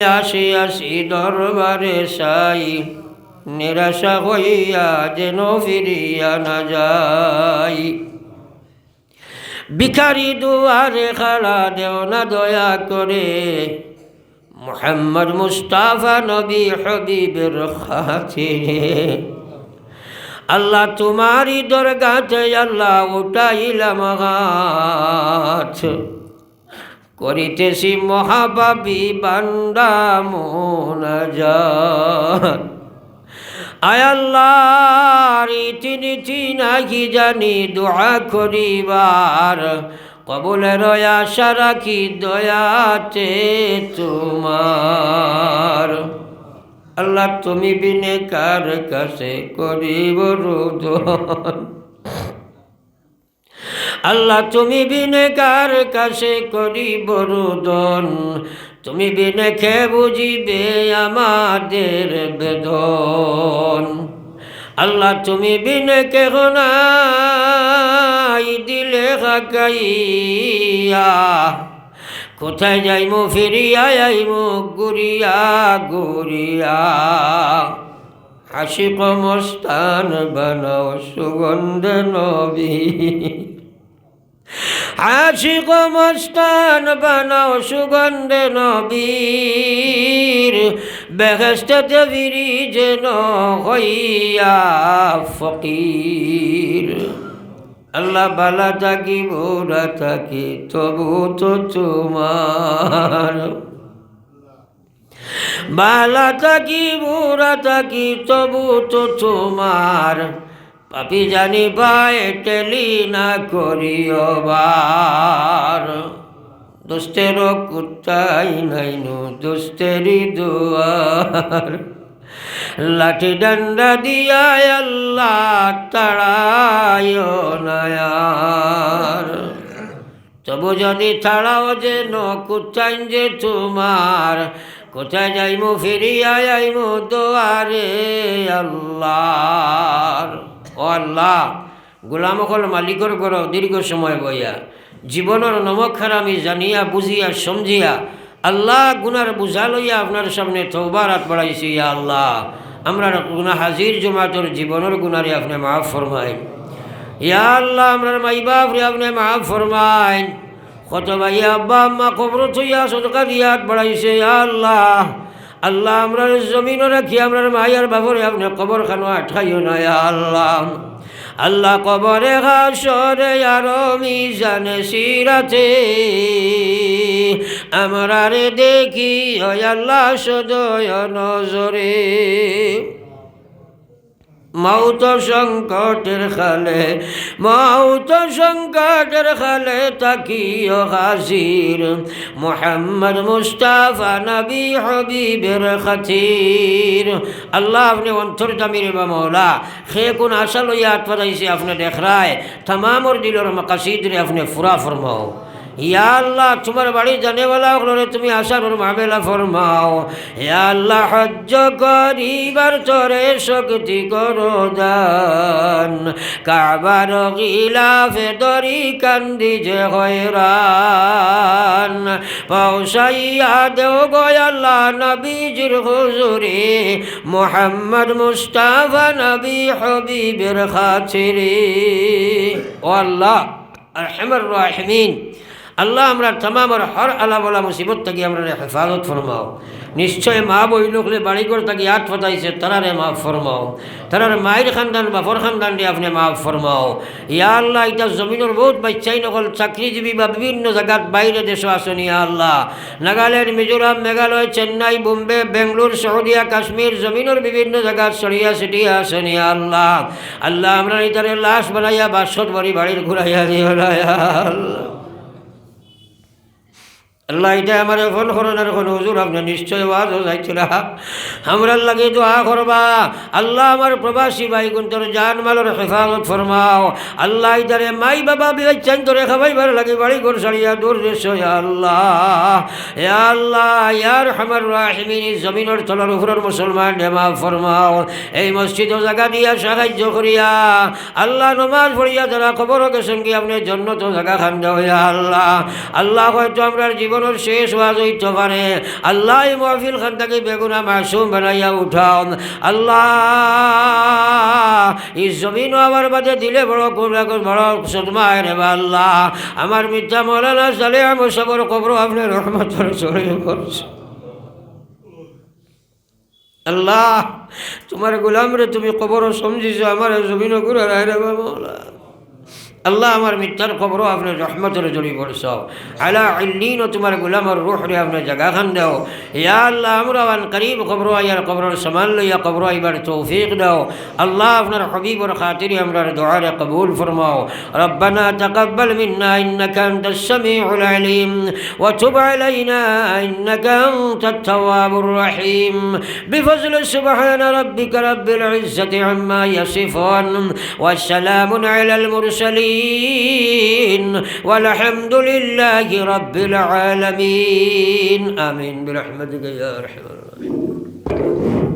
আসি আসি দরবারে সাই। নিরাশা হইয়া যেন ফিরিয়া না যাই। ভিখারি দুয়ারে খাড়া দেও না দয়া করে। মোহাম্মদ মুস্তাফা নবী হবিবের খাতিরে আল্লাহ তোমারই দরগাতে আল্লাহ উঠাইলাম হাত করিতেছি মহাবাবী বান্দা মোনাজাত আয়াল্লাহ রীতিনীতি নাকি জানি, দোয়া করিবার কবলের আশা রাখি, দয়াতে তোমার। আল্লাহ তুমি বিনে কার কাছে করিব রোদন। আল্লাহ, তুমি বিনে কার কাছে করিব রোদন। তুমি বিনে খে বুঝিবে আমাদের বেদন। আল্লাহ, তুমি বিনে কেহ নাই দিলে খাকাইয়া কোথায় যাইমু ফিরিয়া যাইমু গুরিয়া গুরিয়া হাসিক মস্তান বানাও সুগন্ধ নবী। আশিক মস্তান বানাও সুগন্ধ নবীর বেহেস্তে ফিরি যেন হইয়া ফকির। আল্লাহ বালা থাকি বোরা থাকি তবু তো তোমার। বালা থাকি বোরা থাকি তবু তো তোমার। পাপি জানি পায়ে টেলি না করিও বার। দোস্তের কুত্তাই নাইনু দোস্তেরি দুয়ার। লাঠি ডান্ডা দিয়া আল্লাহ তাড়ায় নায়ার তবু যদি ছাড়াও যে ন কুচাইন যে তোমার, কোথায় যাইমু, ফিরিয়া যাইমু দোয়ারে আল্লাহ ও আল্লাহ গোলামকল মালিকর কর দীর্ঘ সময় বইয়া। জীবনের নমক্ষার আমি জানিয়া, বুঝিয়া, সমঝিয়া, আল্লাহ গুনার বুঝা লইয়া আপনার সামনে তৌবার হাত বাড়াইছি, ইয়া আল্লাহ। আমরা গুনা হাজির জমাতর জীবনের গুনারে আপনি মাফ ফরমাইন। ইয়া আল্লাহ, আমরার মাই বাপ রে আপনি মাফ ফরমাইন। কত ভাই আব্বা, আম্মা কবর থইয়া সদকা হাত বাড়াইছে, ইয়া আল্লাহ। আল্লাহ আমরার জমিনও রাখি, আমরার মায়ার বাবরে, আপনি কবর খানো আঠাইও না ইয়া আল্লাহ। আল্লাহ কবরে হাসরে আর মিজানে সিরাতে। আমরারে দেখি আল্লাহ সদয় নজরে। মাউত সংকটের খালে মাউত সংকটের খালে তাকিও হাজির। মোহাম্মদ মুস্তাফা নবী হবিবের খাতির। আল্লাহ আপনি অন্তর জামির বা মৌলা, সে কোন আশা লইয়া আত্মাইছে আপনি দেখরায় তামামর দিলর মকাসিদরে আপনি ফুরা ফরমাও। ইয়া আল্লাহ, তোমার বাড়ি জানেওয়ালা হলে তুমি আশার মামেলা ফরমাও। ইয়া আল্লাহ, হজ্জ করিবার চরে শক্তি করো দান কাবার গিলাফে দরি কান্দি যে হয়রান। পৌসাইয়া দেও গয়াল্লাহ নবীজির হুজুরে। মোহাম্মদ মুস্তাফা নবী হবিবের খাতিরে। ও আল্লাহ, আরহামার রাহিমিন। আল্লাহ আমরা তামামর হর আলা বলা মুসিবত থাকি আমরা হেফাজত ফরমাও। নিশ্চয় মা বই লোকলে বাড়িঘর থাকি আট ফতাইছে তারারে মাফ ফরমাও। তারার মায়ের খানদান বাপর খানদান দিয়ে আপনি মাফ ফরমাও। ইয়া আল্লাহ এটা জমিনের বহুত বাচ্চাই নকল, চাকরিজীবী বা বিভিন্ন জায়গাত বাইরে দেশ আসুন ইয়া আল্লাহ। নাগাল্যান্ড মিজোরাম, মেঘালয়, চেন্নাই, বোম্বে, বেঙ্গলোর, সৌদিয়া, কাশ্মীর জমিনের বিভিন্ন জায়গাত সরিয়া সিটিয়া আসেন ইয়া আল্লাহ। আল্লাহ আমরা ইতারে লাশ বানাইয়া বাসত বাড়ি বাড়ির ঘুরাইয়া দিও আল্লাহ। আল্লাহ আমার ফোন করোনার এখন হুজুর নিশ্চয় ওয়াজ যাইছিল আমরা লাগে দোয়া করবা। আল্লাহ আমার প্রবাসী ভাই জান মালের হেফাজত ফরমাও। আল্লাহ ইদারে মাই বাবা বিবেচান তোরে খাবাইবার লাগে বাড়ি ঘর সারিয়া দূর দেশ আল্লাহ। এ আল্লাহ ইয়ার হামার রাহিমিন জমিনের তলার উপরের মুসলমান ফরমাও। এই মসজিদ জায়গা দিয়া সাহায্য করিয়া, আল্লাহ নমাজ পড়িয়া যারা খবর গেছেন কি, আপনি জন্য তো জায়গা আল্লাহ। আল্লাহ হয়তো আমরা জীবন জীবনের শেষ ওয়াজ হইতে পারে আল্লাহ মহফিল খান থেকে বেগুনা মাসুম বানাইয়া উঠাও আল্লাহ, এই জমিন আমার বাদে দিলে বড় কোবরা বড় সদমায় রে আল্লাহ। আমার মিথ্যা মৌলানা সালে আমার সবর কবর আপনি রহমত ছড়িয়ে করছে আল্লাহ, তোমার গোলাম রে, তুমি কবর সমঝিছো, আমার জমিন গুড়া রে বা মৌলা। আল্লাহ আমার মিথ্যার খবরও আপনার রহমতের জড়ি পড়ছ আলা আল্লিন তোমার গুলামর রুহ রে আপনার জায়গা খান দাও ইয়া আল্লাহ আমরা আন করিব খবর আয়ার খবরের সমান লইয়া খবর আইবার তৌফিক দাও আল্লাহ আপনার হবিবর খাতিরে আমরা দোয়ারে কবুল ফরমাও ربنا تقبل منا إنك أنت السميع العليم وتب علينا إنك أنت التواب الرحيم بفضل سبحان ربك رب العزة عما يصفون والسلام على المرسلين والحمد لله رب العالمين. آمين. برحمتك يا الراحمين.